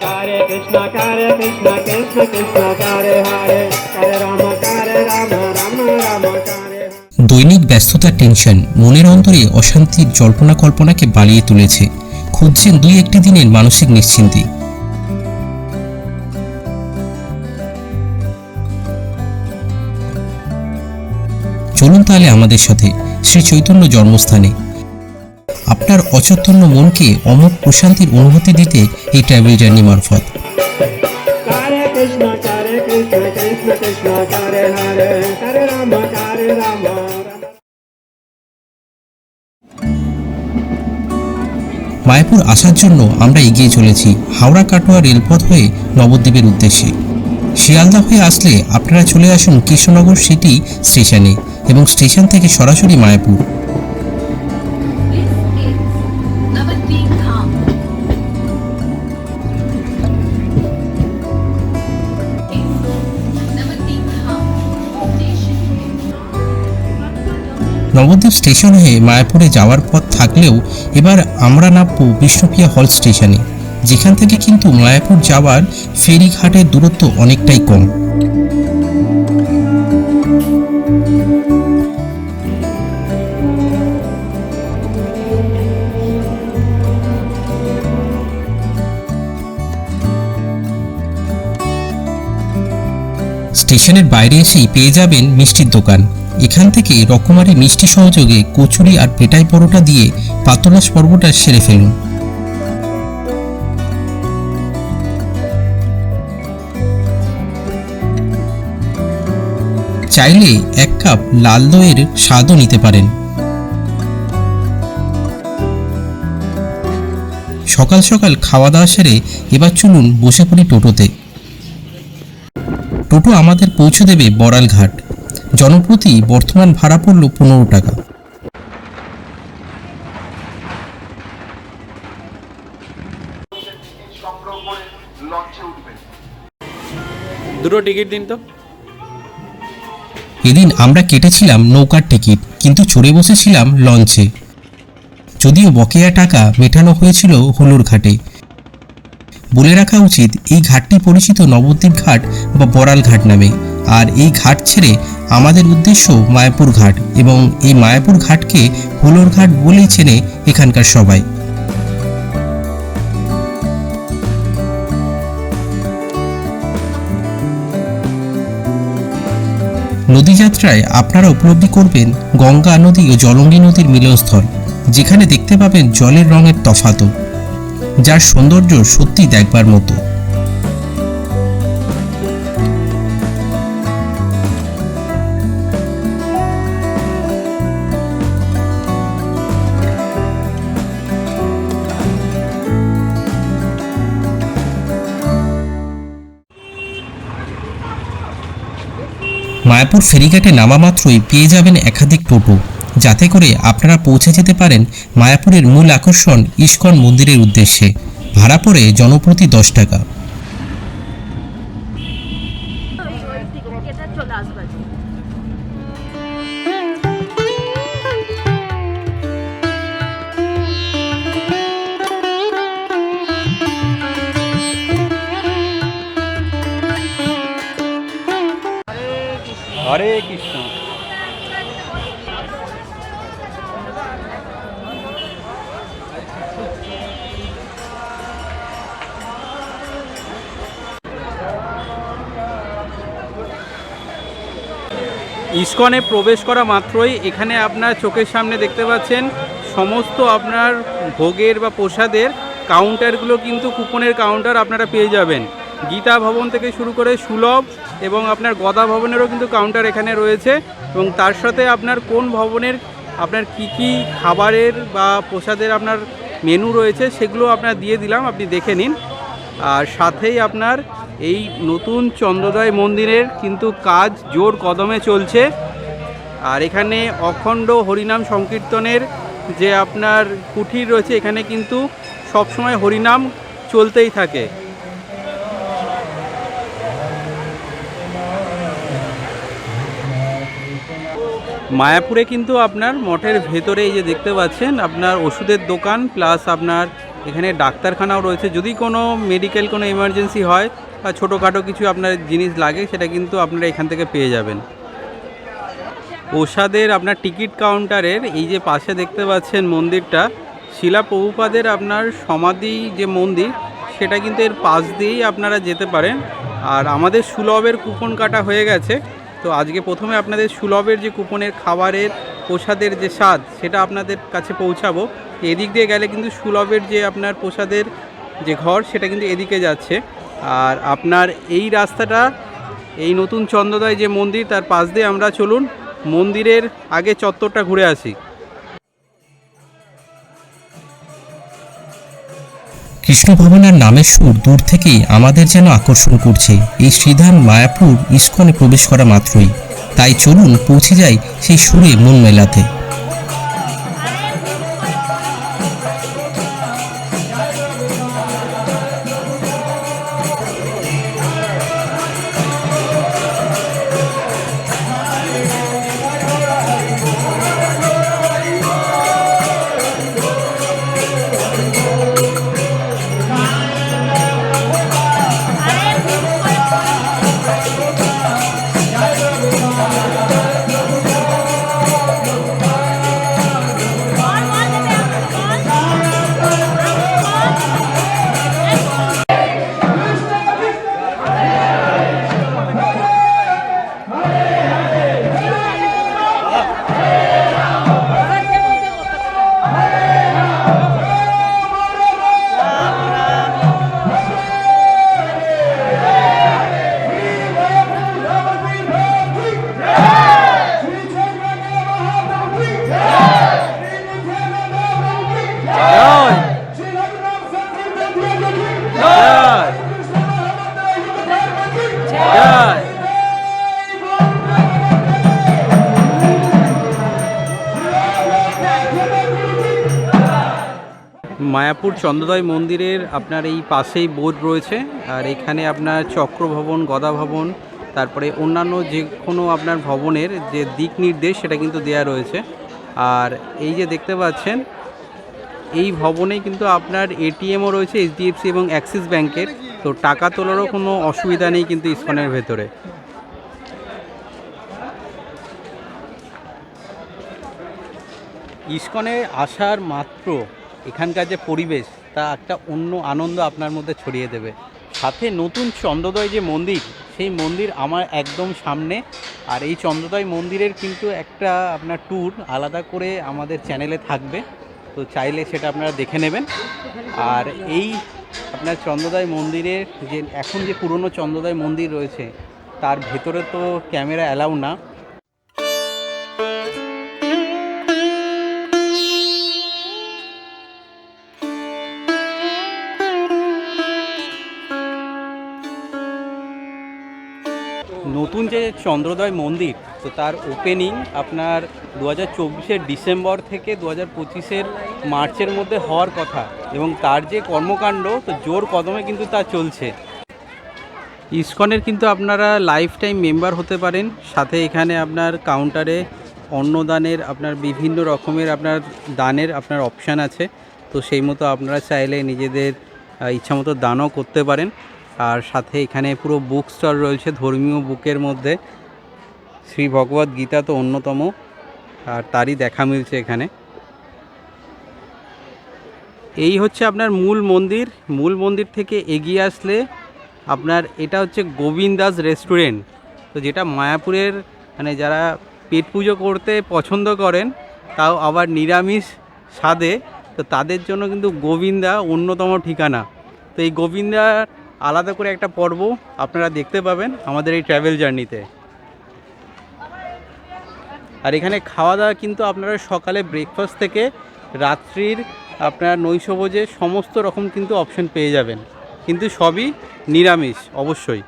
Hare Krishna, Hare Krishna, Krishna Krishna, Hare Hare, Hare Rama, Hare Rama, Rama Rama. দৈনিক ব্যস্ততার tension মনের অন্তরে অশান্তির জল্পনা কল্পনাকে বাড়িয়ে তুলেছে খুঁজছেন দুই একটি দিনের মানসিক নিশ্চিন্তি চলুন তাহলে আমাদের সাথে শ্রী চৈতন্য জন্মস্থানে আপনার অচৈতন্য মনকে অমোঘ প্রশান্তির অনুভূতি দিতে এই ট্রাভেল জার্নি মারফত. মায়াপুর আসার জন্য আমরা এগিয়ে চলেছি হাওড়া কাটোয়া রেলপথ হয়ে নবদ্বীপের উদ্দেশ্যে। শিয়ালদা হয়ে আসলে আপনারা চলে আসুন কৃষ্ণনগর সিটি স্টেশনে এবং স্টেশন থেকে সরাসরি মায়াপুর। নবদ্বীপ স্টেশন হয়ে মায়াপুরে যাওয়ার পথ থাকলেও এবার আমরা নামবো বিষ্ণুপ্রিয়া হল স্টেশনে। যেখান থেকে কিন্তু মায়াপুর যাওয়ার ফেরিঘাটের দূরত্ব অনেকটাই কম। স্টেশনের বাইরে এসেই পেয়ে যাবেন মিষ্টির দোকান। এখান থেকে রকমারি মিষ্টি সহযোগে কচুরি আর পেটাই পরোটা দিয়ে পাতলাস পর্বটা সেরে ফেলুন। চাইলে এক কাপ লাল দইয়ের স্বাদও নিতে পারেন। সকাল সকাল খাওয়া দাওয়া সেরে এবার চলুন বসে পড়ি টোটোতে। টোটো আমাদের পৌঁছে দেবে বড়ালঘাট। জনপ্রতি বর্তমান ভাড়া পড়ল পনেরো টাকা। দুটো টিকিট দিন তো। এদিন আমরা কেটেছিলাম নৌকার টিকিট কিন্তু চড়ে বসেছিলাম লঞ্চে। যদিও বকেয়া টাকা মেটানো হয়েছিল হুলুর ঘাটে। বলে রাখা উচিত এই ঘাটটি পরিচিত নবদ্বীপ ঘাট বা বড়াল ঘাট নামে। আর এই ঘাট ছেড়ে আমাদের উদ্দেশ্য মায়াপুর ঘাট এবং এই মায়াপুর ঘাটকে হুলোর ঘাট বলেই চেনে এখানকার সবাই। নদীযাত্রায় আপনারা উপলব্ধি করবেন গঙ্গা নদী ও জলঙ্গি নদীর মিলনস্থল, যেখানে দেখতে পাবেন জলের রঙের তফাতও যার সৌন্দর্য সত্যি দেখবার মতো। মায়াপুর ফেরিঘাটে নামা মাত্রই পেয়ে যাবেন একাধিক টোটো। যাতে করে আপনারা পৌঁছে যেতে পারেন মায়াপুরের মূল আকর্ষণ ইস্কন মন্দিরের উদ্দেশ্যে। ভাড়া পড়ে জনপ্রতি দশ টাকা। হরে কৃষ্ণ। ইস্কনে প্রবেশ করা মাত্রই এখানে আপনার চোখের সামনে দেখতে পাচ্ছেন সমস্ত আপনার ভোগের বা প্রসাদের কাউন্টারগুলো কিন্তু কুপনের কাউন্টার আপনারা পেয়ে যাবেন। গীতা ভবন থেকে শুরু করে সুলভ এবং আপনার গদা ভবনেরও কিন্তু কাউন্টার এখানে রয়েছে এবং তার সাথে আপনার কোন ভবনের আপনার কি কি খাবারের বা প্রসাদের আপনার মেনু রয়েছে সেগুলো আপনার দিয়ে দিলাম, আপনি দেখে নিন। আর সাথেই আপনার এই নতুন চন্দ্রোদয় মন্দিরের কিন্তু কাজ জোর কদমে চলছে। আর এখানে অখণ্ড হরিনাম সংকীর্তনের যে আপনার কুঠির রয়েছে, এখানে কিন্তু সবসময় হরিনাম চলতেই থাকে। মায়াপুরে কিন্তু আপনার মঠের ভেতরে এই যে দেখতে পাচ্ছেন, আপনার ওষুধের দোকান প্লাস আপনার এখানে ডাক্তারখানাও রয়েছে। যদি কোনো মেডিকেল কোনো এমার্জেন্সি হয় বা ছোটোখাটো কিছু আপনার জিনিস লাগে, সেটা কিন্তু আপনারা এখান থেকে পেয়ে যাবেন। প্রসাদের আপনার টিকিট কাউন্টারের এই যে পাশে দেখতে পাচ্ছেন মন্দিরটা, শিলা প্রভুপাদের আপনার সমাধি যে মন্দির, সেটা কিন্তু এর পাশ দিয়েই আপনারা যেতে পারেন। আর আমাদের সুলভের কুপন কাটা হয়ে গেছে। তো আজকে প্রথমে আপনাদের সুলভের যে কুপনের খাবারের প্রসাদের যে স্বাদ, সেটা আপনাদের কাছে পৌঁছাবো। এদিক দিয়ে গেলে কিন্তু সুলভের যে আপনার প্রসাদের যে ঘর, সেটা কিন্তু এদিকে যাচ্ছে। আর আপনার এই রাস্তাটা, এই নতুন চন্দ্রদয় যে মন্দির, তার পাশ দিয়ে আমরা চলুন। মন্দিরের আগে চত্বরটা ঘুরে আসি। কৃষ্ণ ভবনের নামের সুর দূর থেকেই আমাদের যেন আকর্ষণ করছে। এই শ্রীধাম মায়াপুর ইস্কনে প্রবেশ করা মাত্রই। তাই চলুন পৌঁছে যাই সেই সুরে মন মেলাতে। মায়াপুর চন্দ্রদয় মন্দিরের আপনার এই পাশেই বোর্ড রয়েছে, আর এখানে আপনার চক্র ভবন গদা ভবন তারপরে অন্যান্য যে কোনো আপনার ভবনের যে দিক নির্দেশ সেটা কিন্তু দেয়া রয়েছে। আর এই যে দেখতে পাচ্ছেন, এই ভবনে কিন্তু আপনার এটিএমও রয়েছে, এইচডিএফসি এবং অ্যাক্সিস ব্যাংকের। তো টাকা তোলারও কোনো অসুবিধা নেই কিন্তু ইস্কনের ভেতরে। ইস্কনে আসার মাত্র এখানকার যে পরিবেশ, তা একটা অন্য আনন্দ আপনার মধ্যে ছড়িয়ে দেবে। সাথে নতুন চন্দ্রোদয় যে মন্দির, সেই মন্দির আমার একদম সামনে। আর এই চন্দ্রোদয় মন্দিরের কিন্তু একটা আপনার ট্যুর আলাদা করে আমাদের চ্যানেলে থাকবে। তো চাইলে সেটা আপনারা দেখে নেবেন। আর এই আপনার চন্দ্রোদয় মন্দিরের যে, এখন যে পুরনো চন্দ্রোদয় মন্দির রয়েছে, তার ভেতরে তো ক্যামেরা অ্যালাউ না। নতুন যে চন্দ্রোদয় মন্দির, তো তার ওপেনিং আপনার দু হাজার চব্বিশের ডিসেম্বর থেকে দু হাজার পঁচিশের মার্চের মধ্যে হওয়ার কথা এবং তার যে কর্মকাণ্ড, তো জোর কদমে কিন্তু তা চলছে। ইসকনের কিন্তু আপনারা লাইফ টাইম মেম্বার হতে পারেন, সাথে এখানে আপনার কাউন্টারে অন্নদানের আপনার বিভিন্ন রকমের আপনার দানের আপনার অপশান আছে, তো সেই মতো আপনারা চাইলে নিজেদের ইচ্ছামতো দানও করতে পারেন। আর সাথে এখানে পুরো বুক স্টল রয়েছে, ধর্মীয় বুকের মধ্যে। শ্রী ভগবদ গীতা তো অন্যতম, আর তারই দেখা মিলছে এখানে। এই হচ্ছে আপনার মূল মন্দির। মূল মন্দির থেকে এগিয়ে আসলে আপনার এটা হচ্ছে গোবিন্দাস রেস্টুরেন্ট তো যেটা মায়াপুরের মানে যারা পেট পুজো করতে পছন্দ করেন, তাও আবার নিরামিষ স্বাদে, তো তাদের জন্য কিন্তু গোবিন্দা অন্যতম ঠিকানা। তো এই গোবিন্দা আলাদা করে একটা পর্ব আপনারা দেখতে পাবেন আমাদের এই ট্রাভেল জার্নিতে আর এখানে খাওয়া দাওয়া কিন্তু আপনারা সকালে ব্রেকফাস্ট থেকে রাত্রির আপনারা নৈশভোজে সমস্ত রকম কিন্তু অপশন পেয়ে যাবেন। কিন্তু সবই নিরামিষ অবশ্যই।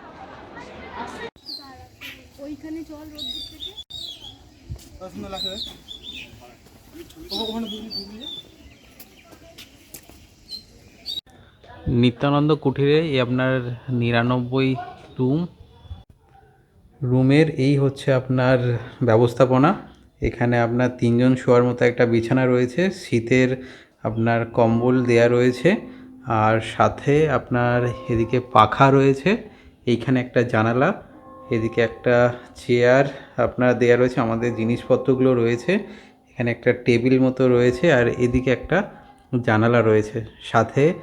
নিত্যানন্দ কুঠিরে এই আপনার নিরানব্বই রুম। রুমের এই হচ্ছে আপনার ব্যবস্থাপনা। এখানে আপনার তিনজন শোয়ার মতো একটা বিছানা রয়েছে। শীতের আপনার কম্বল দেয়া রয়েছে। আর সাথে আপনার এদিকে পাখা রয়েছে। এইখানে একটা জানালা, এদিকে একটা চেয়ার আপনার দেয়া রয়েছে। আমাদের জিনিসপত্রগুলো রয়েছে। এখানে একটা টেবিল মতো রয়েছে। আর এদিকে একটা জানালা রয়েছে। সাথে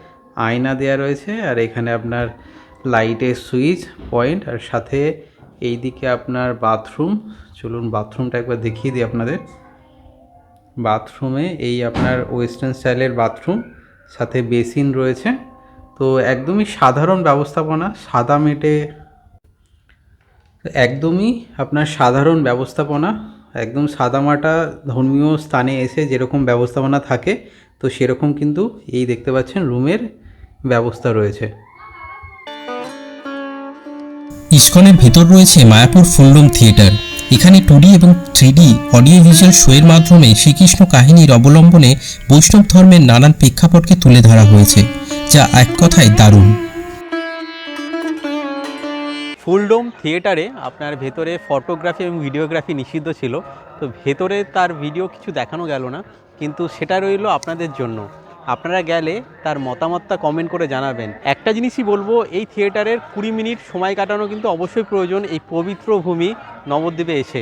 আয়না দেয়া রয়েছে আর এখানে আপনার লাইটের সুইচ পয়েন্ট আর সাথে এইদিকে আপনার বাথরুম। চলুন বাথরুমটা একবার দেখিয়ে দিই আপনাদের। বাথরুমে এই আপনার ওয়েস্টার্ন স্টাইলের বাথরুম, সাথে বেসিন রয়েছে। তো একদমই সাধারণ ব্যবস্থাপনা, সাদা মেটে একদমই আপনার সাধারণ ব্যবস্থাপনা, একদম সাদামাটা ধর্মীয় স্থানে এসে যেরকম ব্যবস্থাপনা থাকে, তো সেরকম কিন্তু এই দেখতে পাচ্ছেন রুমের ব্যবস্থা রয়েছে। ইস্কনের ভেতর রয়েছে মায়াপুর ফুলডোম থিয়েটার। এখানে টুডি এবং থ্রিডি অডিও ভিজুয়াল শোয়ের মাধ্যমে শ্রীকৃষ্ণ কাহিনীর অবলম্বনে বৈষ্ণব ধর্মের নানান প্রেক্ষাপটকে তুলে ধরা হয়েছে যা এক কথায় দারুণ। ফুলডোম থিয়েটারে আপনার ভেতরে ফটোগ্রাফি এবং ভিডিওগ্রাফি নিষিদ্ধ ছিল তো ভেতরে তার ভিডিও কিছু দেখানো গেল না কিন্তু সেটা রইল আপনাদের জন্য। আপনারা গেলে তার মতামতটা কমেন্ট করে জানাবেন। একটা জিনিসই বলব, এই থিয়েটারের কুড়ি মিনিট সময় কাটানো কিন্তু অবশ্যই প্রয়োজন এই পবিত্র ভূমি নবদ্বীপে এসে।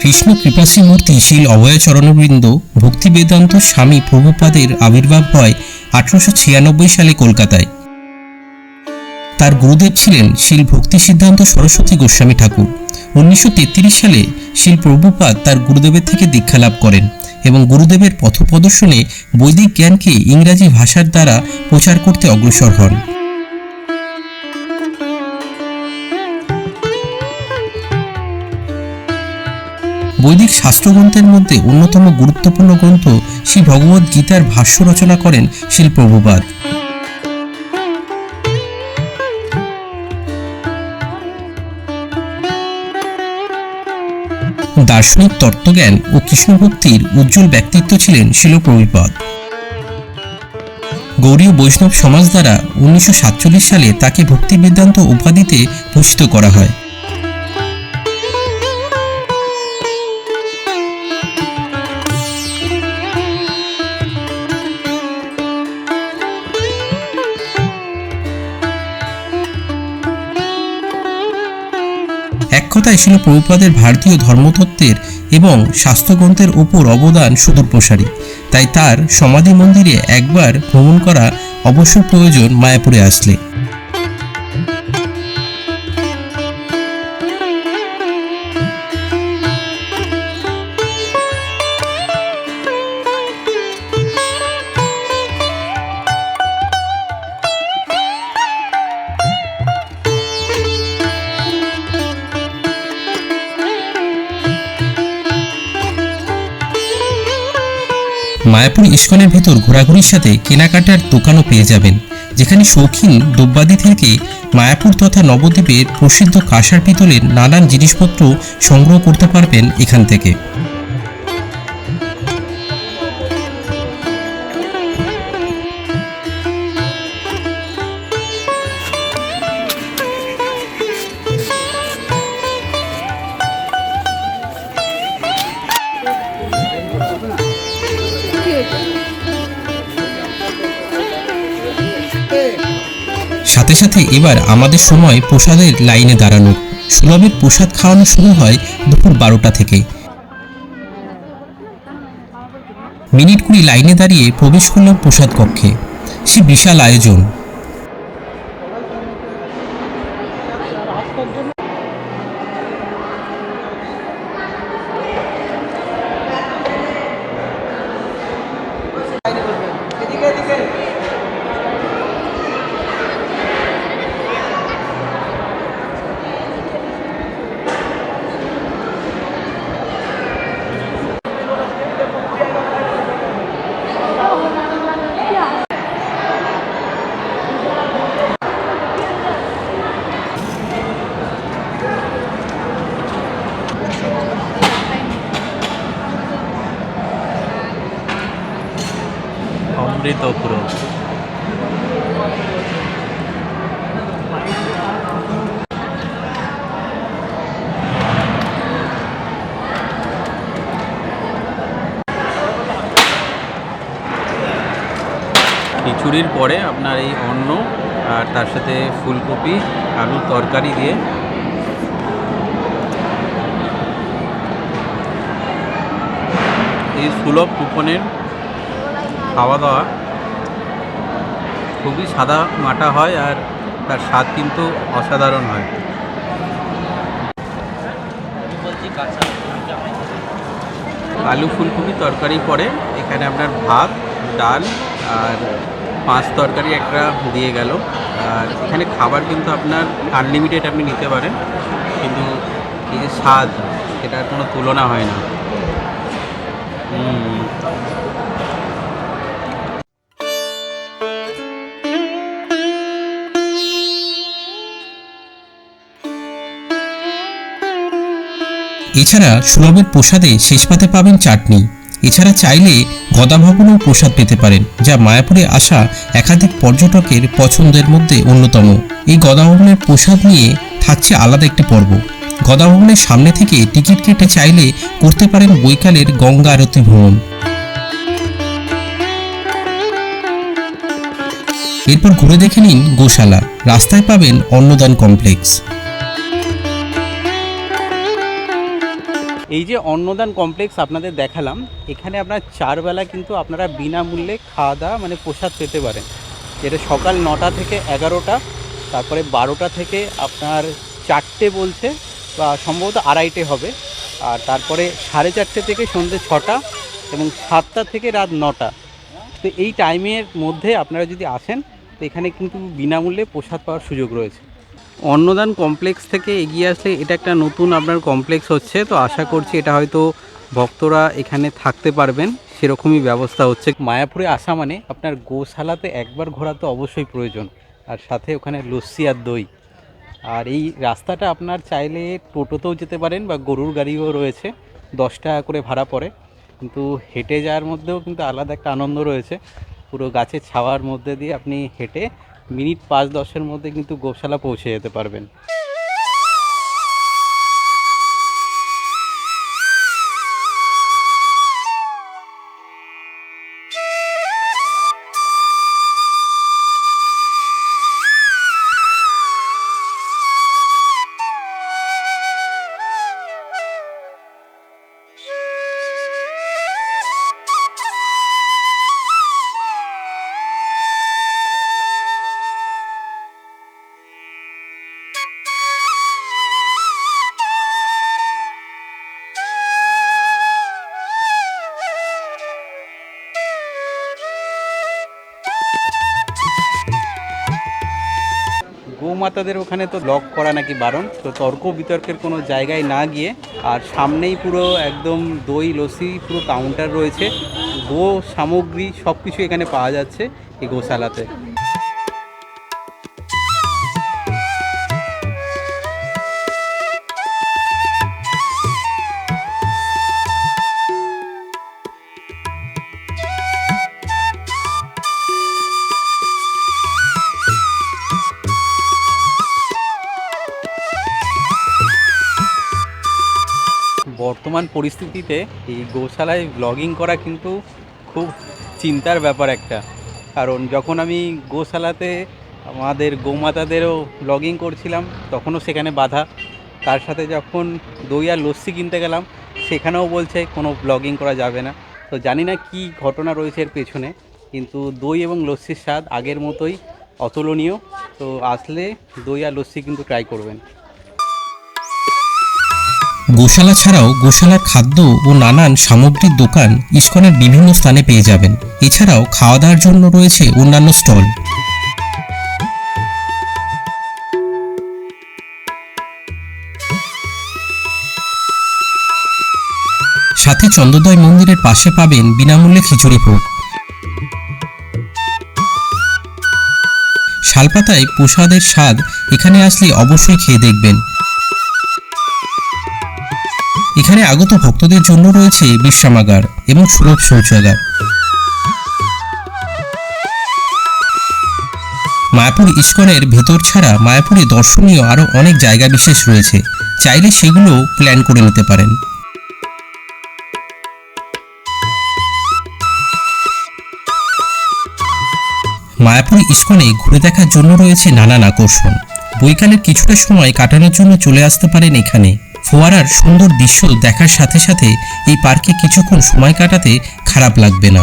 কৃষ্ণ কৃপাশ্রী মূর্তি শিল অভয় চরণবৃন্দ ভক্তি বেদান্ত স্বামী প্রভুপাদের আবির্ভাব হয় আঠারোশো ছিয়ানব্বই সালে কলকাতায়। তার গুরুদেব ছিলেন শিল ভক্তি সিদ্ধান্ত সরস্বতী গোস্বামী ঠাকুর। উনিশশো সালে শিল প্রভুপাদ তার গুরুদেবের থেকে দীক্ষা লাভ করেন। এবং গুরুদেবের পথপ্রদর্শনে বৈদিক জ্ঞানকে ইংরাজি ভাষার দ্বারা প্রচার করতে অগ্রসর হন। বৈদিক শাস্ত্রগ্রন্থের মধ্যে অন্যতম গুরুত্বপূর্ণ গ্রন্থ শ্রী ভগবদ্গীতার ভাষ্য রচনা করেন শিল দার্শনিক তত্ত্বজ্ঞান ও কৃষ্ণভক্তির উজ্জ্বল ব্যক্তিত্ব ছিলেন শিল শিলপ্রভুপাদ। গৌরীয় বৈষ্ণব সমাজ দ্বারা উনিশশো সাতচল্লিশ সালে তাকে ভক্তি বেদান্ত উপাধিতে ভূষিত করা হয়। এক ছিল প্রভুপাদের ভারতীয় ধর্মতত্ত্বের এবং স্বাস্থ্যগ্রন্থের ওপর অবদান সুদূরপ্রসারী। তাই তার সমাধি মন্দিরে একবার ভ্রমণ করা অবশ্য প্রয়োজন মায়াপুরে আসলে। মায়াপুর ইস্কনের ভেতর ঘোরাঘুরির সাথে কেনাকাটার দোকানও পেয়ে যাবেন, যেখানে শৌখিন দ্রব্যাদি থেকে মায়াপুর তথা নবদ্বীপের প্রসিদ্ধ কাঁসার পিতলের নানান জিনিসপত্র সংগ্রহ করতে পারবেন এখান থেকে। এবার আমাদের সময় প্রসাদের লাইনে দাঁড়ানো। সুলভের প্রসাদ খাওয়ানো শুরু হয় দুপুর বারোটা থেকে। মিনিট কুড়ি লাইনে দাঁড়িয়ে প্রবেশ করলাম প্রসাদ কক্ষে। সে বিশাল আয়োজন। পরে আপনার এই অন্ন আর তার সাথে ফুলকপি, আলুর তরকারি দিয়ে। এই সুলভ কুপনের খাওয়া দাওয়া খুবই সাদা মাটা হয় আর তার স্বাদ কিন্তু অসাধারণ হয়। আলু ফুলকপি তরকারি পরে এখানে আপনার ভাত, ডাল আর পাঁচ তরকারি একটা দিয়ে গেল। আর এখানে খাবার কিন্তু আপনার আনলিমিটেড আপনি নিতে পারেন। কিন্তু এই যে স্বাদ, সেটার কোনো তুলনা হয় না। এছাড়া সুলভের প্রসাদে শেষ পাতে পাবেন চাটনি। এছাড়া চাইলে গদা ভবনেও প্রসাদ পেতে পারেন, যা মায়াপুরে আসা একাধিক পর্যটকের পছন্দের মধ্যে অন্যতম। এই গদা ভবনের প্রসাদ নিয়ে থাকছে আলাদা একটি পর্ব। গদা ভবনের সামনে থেকে টিকিট কেটে চাইলে করতে পারেন বৈকালের গঙ্গা আরতি ভ্রমণ। এরপর ঘুরে দেখে নিন গোশালা। রাস্তায় পাবেন অন্নদান কমপ্লেক্স। এই যে অন্নদান কমপ্লেক্স আপনাদের দেখালাম, এখানে আপনার চারবেলা কিন্তু আপনারা বিনামূল্যে খাওয়া দাওয়া মানে প্রসাদ পেতে পারেন। যেটা সকাল নটা থেকে এগারোটা, তারপরে বারোটা থেকে আপনার চারটে বলছে, বা সম্ভবত আড়াইটে হবে। আর তারপরে সাড়ে চারটে থেকে সন্ধ্যে ছটা এবং সাতটা থেকে রাত নটা। তো এই টাইমের মধ্যে আপনারা যদি আসেন, তো এখানে কিন্তু বিনামূল্যে প্রসাদ পাওয়ার সুযোগ রয়েছে। অন্নদান কমপ্লেক্স থেকে এগিয়ে আসলে এটা একটা নতুন আপনার কমপ্লেক্স হচ্ছে, তো আশা করছি এটা হয়তো ভক্তরা এখানে থাকতে পারবেন, সেরকমই ব্যবস্থা হচ্ছে। মায়াপুরে আসা মানে আপনার গোশালাতে একবার ঘোরা তো অবশ্যই প্রয়োজন, আর সাথে ওখানে লস্যি আর দই। আর এই রাস্তাটা আপনার চাইলে টোটোতেও যেতে পারেন বা গরুর গাড়িও রয়েছে, দশ টাকা করে ভাড়া পড়ে, কিন্তু হেঁটে যাওয়ার মধ্যেও কিন্তু আলাদা একটা আনন্দ রয়েছে। পুরো গাছের ছাওয়ার মধ্যে দিয়ে আপনি হেঁটে মিনিট পাঁচ দশের মধ্যে কিন্তু গোশালা পৌঁছে যেতে পারবেন। গোমাতাদের ওখানে তো লক করা নাকি বারণ? তো তর্ক বিতর্কের কোনো জায়গায় না গিয়ে, আর সামনেই পুরো একদম দই লসি পুরো কাউন্টার রয়েছে। গো সামগ্রী সব কিছু এখানে পাওয়া যাচ্ছে এই গোশালাতে। বর্তমান পরিস্থিতিতে এই গোশালায় ব্লগিং করা কিন্তু খুব চিন্তার ব্যাপার একটা। কারণ যখন আমি গোশালাতে আমাদের গোমাতাদেরও ব্লগিং করছিলাম, তখনও সেখানে বাধা। তার সাথে যখন দই আর লস্যি কিনতে গেলাম, সেখানেও বলছে কোনো ব্লগিং করা যাবে না। তো জানি না কি ঘটনা রয়েছে এর পেছনে, কিন্তু দই এবং লস্যির স্বাদ আগের মতোই অতুলনীয়। তো আসলে দই আর লস্যি কিন্তু ট্রাই করবেন। গোশালা ছাড়াও গোশালার খাদ্য ও নানান সামগ্রীর দোকান ইস্কনের বিভিন্ন স্থানে পেয়ে যাবেন। এছাড়াও খাওয়া দাওয়ার জন্য রয়েছে অন্যান্য স্টল। সাথে চন্দ্রদয় মন্দিরের পাশে পাবেন বিনামূল্যে খিচুড়ি ভোগ শালপাতায় প্রসাদের স্বাদ এখানে আসলে অবশ্যই খেয়ে দেখবেন। এখানে আগত ভক্তদের জন্য রয়েছে বিশ্রামাগার এবং সুলভ শৌচাগার। মায়াপুর ইস্কনের ভেতর ছাড়া মায়াপুরে দর্শনীয় আরও অনেক জায়গা বিশেষ রয়েছে। চাইলে সেগুলো প্ল্যান করে নিতে পারেন। মায়াপুর ইস্কনে ঘুরে দেখার জন্য রয়েছে নানান আকর্ষণ। বৈকালের কিছুটা সময় কাটানোর জন্য চলে আসতে পারেন এখানে। ফোয়ারার সুন্দর দৃশ্য দেখার সাথে সাথে এই পার্কে কিছুক্ষণ সময় কাটাতে খারাপ লাগবে না।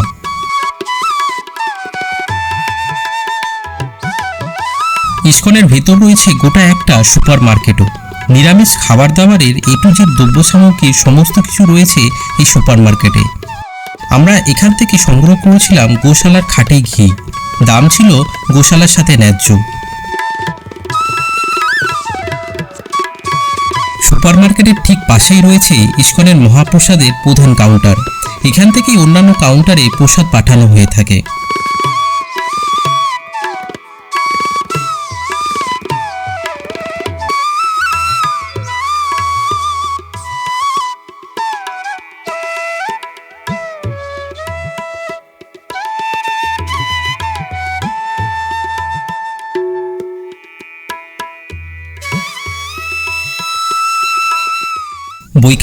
ইস্কনের ভেতর রয়েছে গোটা একটা সুপার মার্কেটও নিরামিষ খাবার দাবারের এ টু জেড দ্রব্য সামগ্রীর সমস্ত কিছু রয়েছে এই সুপার মার্কেটে আমরা এখান থেকে সংগ্রহ করেছিলাম গোশালার খাঁটি ঘি। দাম ছিল গোশালার সাথে ন্যায্য। সুপারমার্কেটের ঠিক পাশেই রয়েছে ইস্কনের মহাপ্রসাদের প্রধান কাউন্টার। এখান থেকেই অন্যান্য কাউন্টারে প্রসাদ পাঠানো হয়ে থাকে।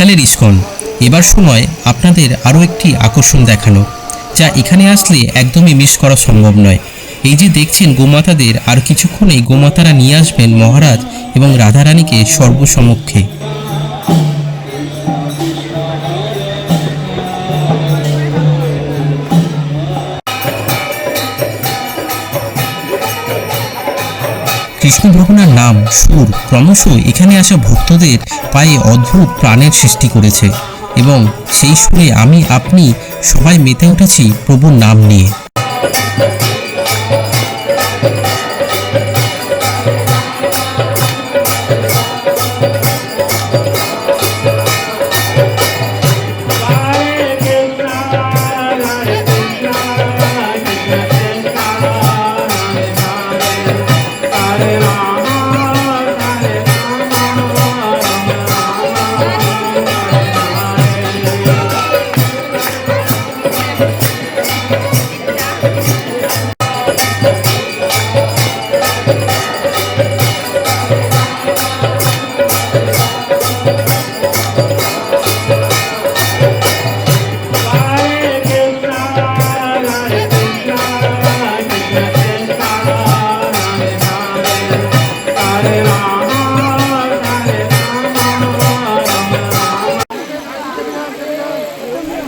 বৈকালের ইস্কন। এবার সময় আপনাদের আরও একটি আকর্ষণ দেখানো, যা এখানে আসলে একদমই মিস করা সম্ভব নয়। এই যে দেখছেন গোমাতাদের, আর কিছুক্ষণেই গোমাতারা নিয়ে আসবেন মহারাজ এবং রাধারানীকে সর্বসমক্ষে। কৃষ্ণ ভগবানের নাম সুর। ক্রমশ এখানে আসা ভক্তদের পায়ে অদ্ভুত প্রাণের সৃষ্টি করেছে এবং সেই সুরে আমি, আপনি সবাই মেতে উঠেছি প্রভুর নাম নিয়ে।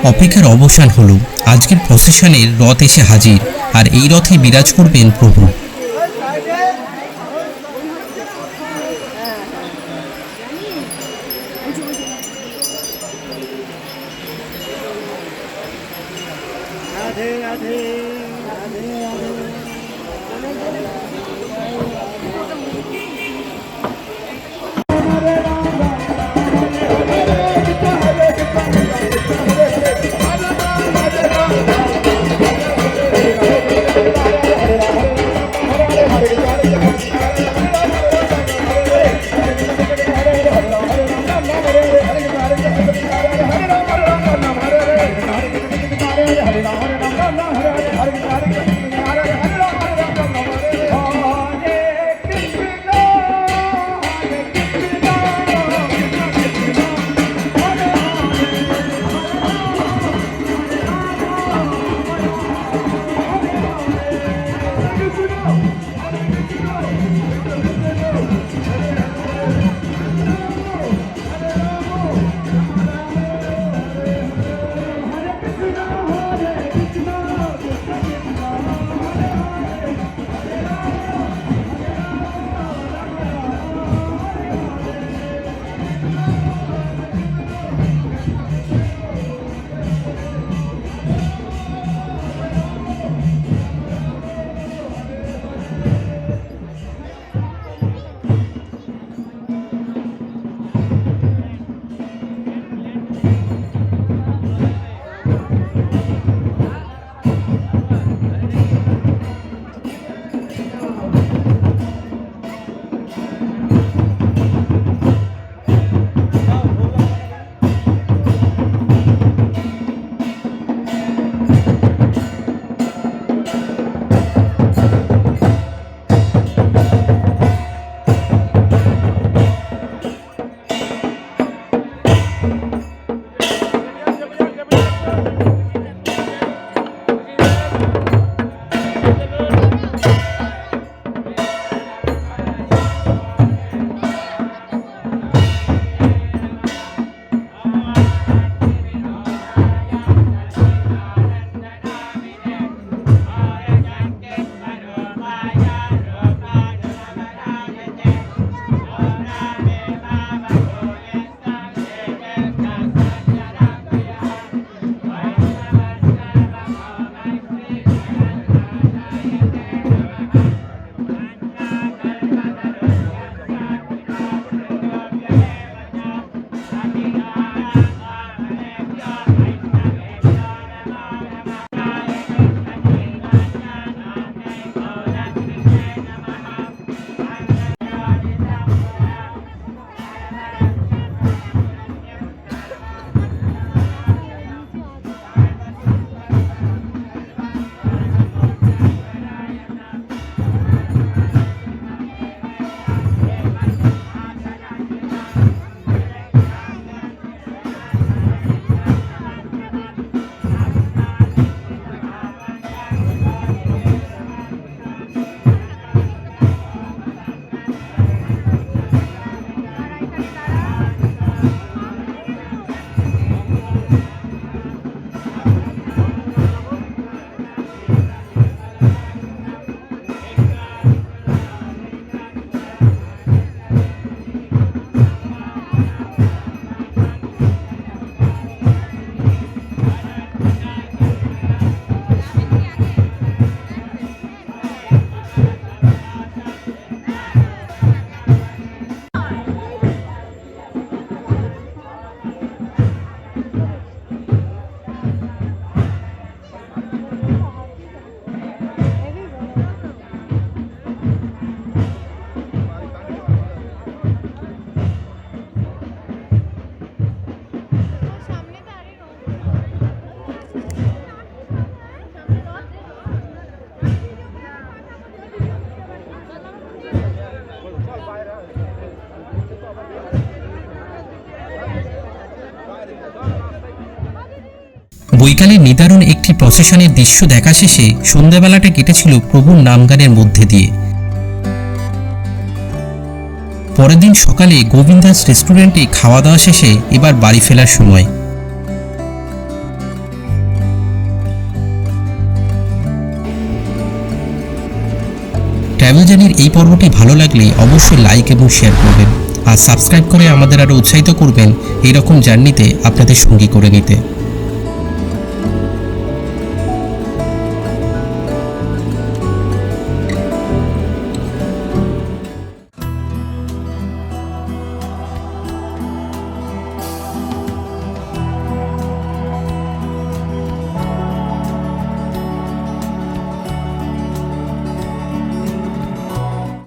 অপেক্ষার অবসান হলো। আজকের প্রসেশনের রথ এসে হাজির। আর এই রথে বিরাজ করবেন প্রভু। বৈকালে নিদারুণ একটি প্রসেশনের দৃশ্য দেখা শেষে সন্ধ্যাবেলাটা কেটেছিল প্রভুর নামগানের মধ্যে দিয়ে। পরের দিন সকালে গোবিন্দাস রেস্টুরেন্টে খাওয়া দাওয়া শেষে এবার বাড়ি ফেরার সময়। ট্রাভেল জার্নির এই পর্বটি ভালো লাগলে অবশ্যই লাইক এবং শেয়ার করবেন। আর সাবস্ক্রাইব করে আমাদের আরও উৎসাহিত করবেন এরকম জার্নিতে আপনাদের সঙ্গী করে নিতে।